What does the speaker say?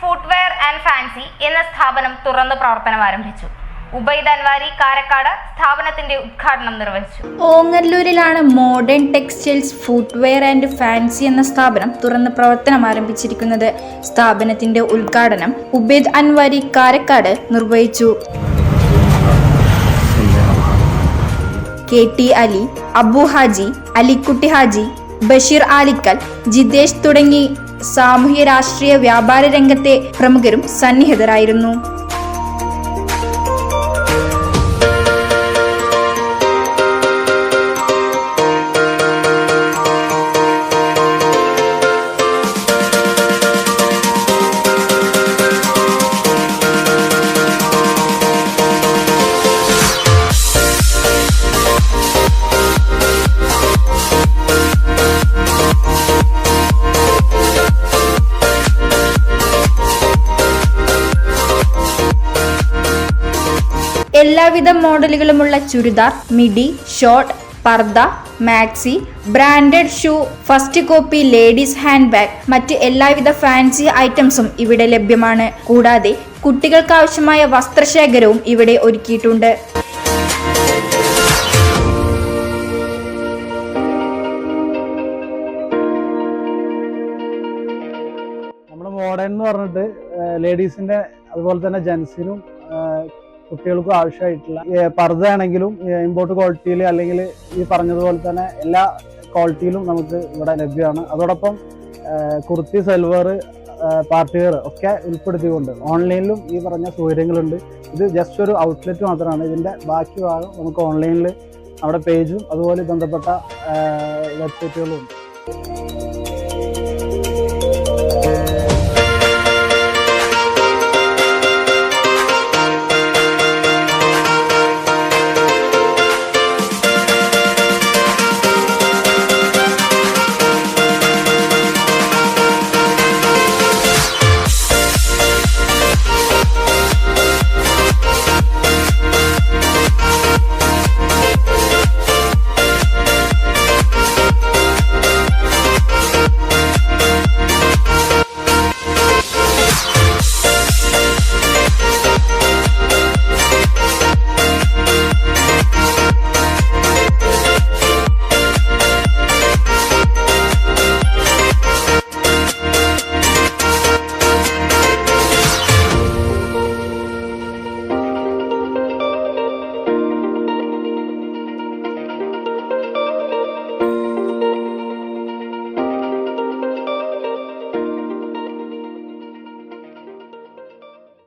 Footwear and fancy എന്ന സ്ഥാപനം തുറന്ന് പ്രവർത്തനം ആരംഭിച്ചു. ഉബൈദ് അൻവാരി കാരക്കാട് സ്ഥാപനത്തിന്റെ ഉദ്ഘാടനം നിർവഹിച്ചു. ഓങ്ങല്ലൂരിലാണ് modern textiles footwear and fancy എന്ന സ്ഥാപനം തുറന്ന് പ്രവർത്തനം ആരംഭിച്ചിരിക്കുന്നത്. സ്ഥാപനത്തിന്റെ ഉദ്ഘാടനം ഉബൈദ് അൻവാരി കാരക്കാട് നിർവഹിച്ചു. കെ ടി അലി അബു ഹാജി അലിക്കുട്ടി ഹാജി ബഷീർ ആലിക്കൽ ജിതേഷ് തുടങ്ങി സാമൂഹ്യ രാഷ്ട്രീയ വ്യാപാര രംഗത്തെ പ്രമുഖരും സന്നിഹിതരായിരുന്നു എല്ലാവിധ മോഡലുകളുമുള്ള churidar midi short purdah maxi branded shoe first copy ladies hand bag മറ്റ് എല്ലാവിധ ഫാൻസി ഐറ്റംസും ഇവിടെ ലഭ്യമാണ്. കൂടാതെ കുട്ടികൾക്കാവശ്യമായ വസ്ത്രശേഖരവും ഇവിടെ ഒരുക്കിയിട്ടുണ്ട്. മോഡേൺ എന്ന് പറഞ്ഞിട്ട് ലേഡീസിന്റെ അതുപോലെ തന്നെ ജെൻസിനും കുട്ടികൾക്കും ആവശ്യമായിട്ടുള്ള പർദ്ദയാണെങ്കിലും ഇമ്പോർട്ട് ക്വാളിറ്റിയിൽ അല്ലെങ്കിൽ ഈ പറഞ്ഞതുപോലെ തന്നെ എല്ലാ ക്വാളിറ്റിയിലും നമുക്ക് ഇവിടെ ലഭ്യമാണ്. അതോടൊപ്പം കുർത്തി സെൽവർ പാർട്ടിവെയർ ഒക്കെ ഉൾപ്പെടുത്തിക്കൊണ്ട് ഓൺലൈനിലും ഈ പറഞ്ഞ സൗകര്യങ്ങളുണ്ട്. ഇത് ജസ്റ്റ് ഒരു ഔട്ട്ലെറ്റ് മാത്രമാണ്. ഇതിന്റെ ബാക്കി ഭാഗം നമുക്ക് ഓൺലൈനിൽ നമ്മുടെ പേജും അതുപോലെ ബന്ധപ്പെട്ട വെബ്സൈറ്റുകളും ഉണ്ട്.